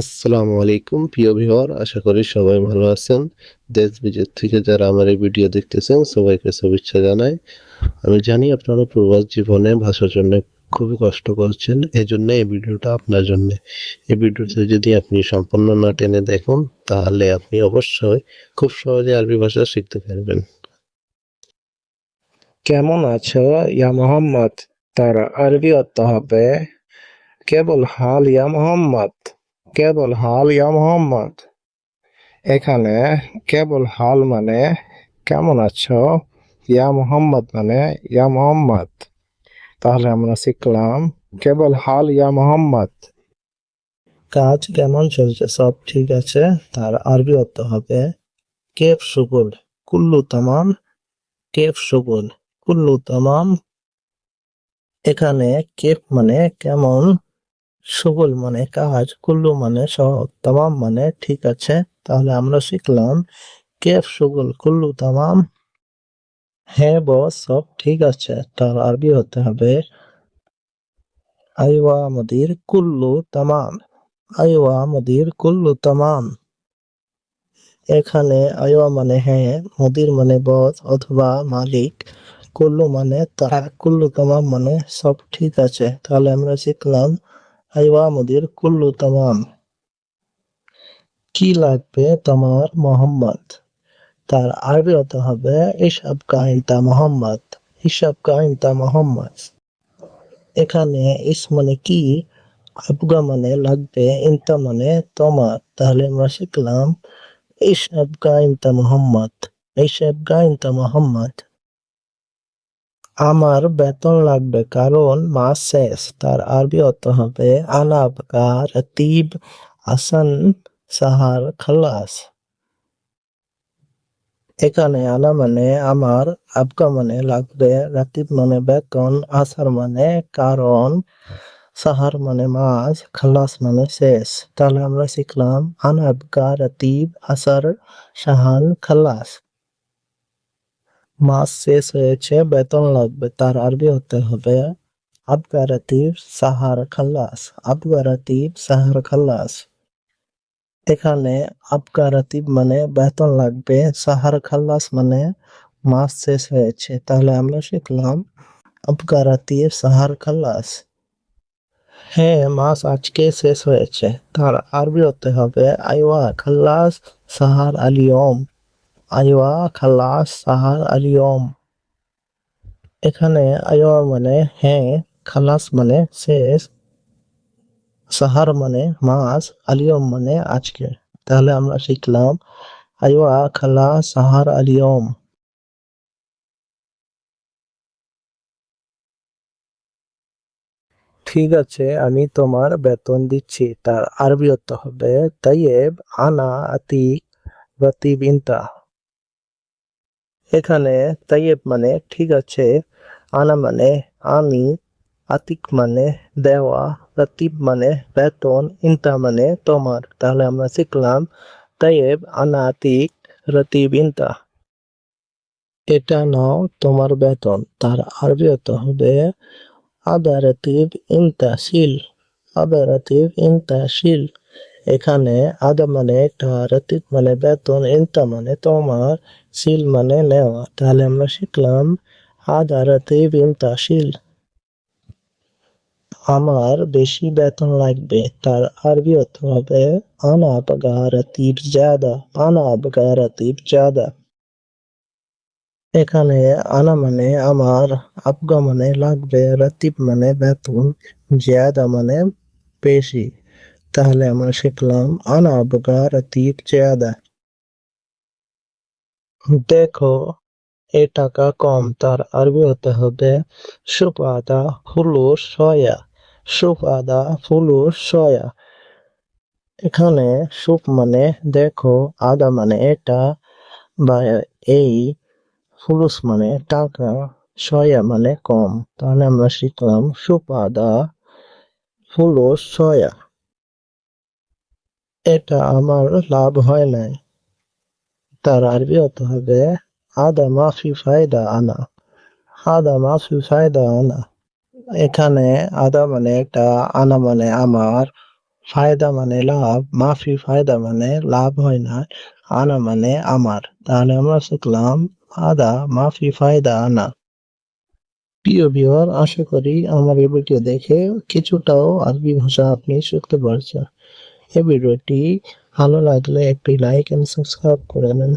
আসসালামু আলাইকুম, প্রিয় ভিউয়ার, আশা করি সবাই ভালো আছেন। দেশ বিদেশ থেকে যারা আমার এই ভিডিও দেখতেছেন, সবাইকে শুভেচ্ছা জানাই। আমি জানি আপনারা প্রবাস জীবনে ভাষার জন্য খুবই কষ্ট করছেন এই জন্য এই ভিডিওটা আপনার জন্য। এই ভিডিওটা যদি আপনি সম্পূর্ণ না টেনে দেখুন, তাহলে আপনি অবশ্যই খুব সহজে আরবি ভাষা শিখতে পারবেন। কেমন আছো? ইয়া মোহাম্মদ, তার আরবি অর্থ হবে, কেবল হাল ইয়া মোহাম্মদ। কেবল হাল, ইয়া মোহাম্মদ। এখানে কেবল হাল মানে কেমন আছো? ইয়া মোহাম্মদ মানে ইয়া মোহাম্মদ। তাহলে আমরা শিখলাম কেবল হাল, ইয়া মোহাম্মদ। কাজ কেমন চলছে? সব ঠিক আছে? তার আরবি অর্থ হবে কেফ শুকুল কুল্লু তামাম, কেফ শুকুল কুল্লু তামাম। এখানে কেফ মানে কেমন? সুগুল মানে কাজ, কুল্লু মানে সব তামাম মানে ঠিক আছে। তাহলে আমরা শিখলাম, কেফ সুগুল কুল্লু তামাম। হ্যাঁ বস, সব ঠিক আছে, তার আরবি হতে হবে। আইওয়া মদির কুল্লু তামাম, আইওয়া মদির কুল্লু তামাম। এখানে আইওয়া মানে হ্যাঁ মদির মানে বস অথবা মালিক, কুল্লু মানে তারা, কুল্লু তামাম মানে সব ঠিক আছে। তাহলে আমরা শিখলাম আইওয়া মদির কুল্লু তামাম। কি লাগবে তোমার মোহাম্মদ? তার আরবি হতে হবে ইসব কাহিনতা মোহাম্মদ ইসব কাহিনতা মোহাম্মদ। এখানে ইস মানে কি, আবগা মানে লাগবে, ইনতা মানে তোমার। তাহলে আমরা শিখলাম ইসব কাহিনতা মোহাম্মদ ইসব কাহিনতা মোহাম্মদ। আমার বেতন লাগবে কারণ মাস শেষ, তার আরবি অর্থ হবে আনা বকা রতিব হাসান সাহার খালাস। এখানে আনা মানে আমার আবকা মানে লাগবে, রাতিব মানে বেতন, আসার মানে কারণ, সাহার মানে মাস, খালাস মানে শেষ। তাহলে আমরা শিখলাম আনা আবকা রাতিব আসার সাহান খালাস। মাস শেষ হয়েছে বেতন লাগবে তার আরবি হতে হবে আবগারাতিব সাহার খাল্লাস আবগারাতিব সাহার খাল্লাস এখানে আবগারাতিব মানে বেতন লাগবে সাহার খাল্লাস মানে মাস শেষ হয়েছে তাহলে আমরা শিখলাম আবগারাতিব সাহার খাল্লাস হ্যাঁ মাস আজকে শেষ হয়েছে তার আরবি হতে হবে আইওয়া খাল্লাস সাহার আলিয়ম আইওয়া খালাস সাহার আলিয়ম। এখানে আইওয়া মানে হ্যাঁ খালাস মানে শেষ, সাহার মানে মাস আলিয়ম মানে আজকে। তাহলে আমরা শিখলাম আইওয়া খালাস সাহার আলিয়ম। ঠিক আছে, আমি তোমার বেতন দিচ্ছি, তার আরবি অর্থ হবে তাইয়েব আনা আতিক রাতিব ইন্তা এখানে তাইয়েব মানে ঠিক আছে, আনা মানে আমি, আতিক মানে দেওয়া, রাতিব মানে বেতন, ইন্তা মানে তোমার। তাহলে আমরা শিখলাম তাইয়েব আনা, আতিক, রাতিব, ইন্তা। এটা নাও তোমার বেতন, তার আরবি অর্থ হবে আদা, রাতিব, ইন্তা, শিল। আদা, রাতিব, ইন্তা, শিল। এখানে আদা মানে এটা মানে বেতন ইন্তা মানে তোমার শিল মানে নেওয়া। তাহলে আমরা শিখলাম আদা রাতিব ইন্তা শিল আমার বেশি বেতন লাগবে, তার আরবি অর্থ হবে আনা আবগা রাতিব জাদা আনা আবগা জাদা। এখানে আনা মানে আমার আবগা মানে লাগবে, রাতিব মানে বেতন, জিয়াদা মানে বেশি। তাহলে আমরা শিখলাম আনা আবগা রাতিব জিয়াদা দেখো এ টাকা কম তার আরবি হতে হবে সুপ আদা ফুলুস সয়া সুপ আদা ফুলুস সয়া এখানে সুপ মানে দেখো আদা মানে এটা বা এই ফুলুস মানে টাকা সয়া মানে কম তাহলে আমরা শিখলাম সুপ আদা ফুলুস সয়া এটা আমার লাভ হয় নাই। তার আরবি হতে হবে আদা মাফি ফায়দা আনা। আদা মাফি ফায়দা আনা। এখানে আদা মানে এটা আনা মানে আমার। ফায়দা মানে লাভ, মাফি ফায়দা মানে লাভ হয় না আনা মানে আমার। তাহলে আমরা শিখলাম, আদা মাফি ফায়দা আনা। প্রিয় ভিউয়ার আশা করি আমার এই ভিডিও দেখে কিছুটাও আরবি ভাষা আপনি শিখতে পারছেন। এই ভিডিওটি ভালো লাগলে একটি লাইক এন্ড সাবস্ক্রাইব করে নেন।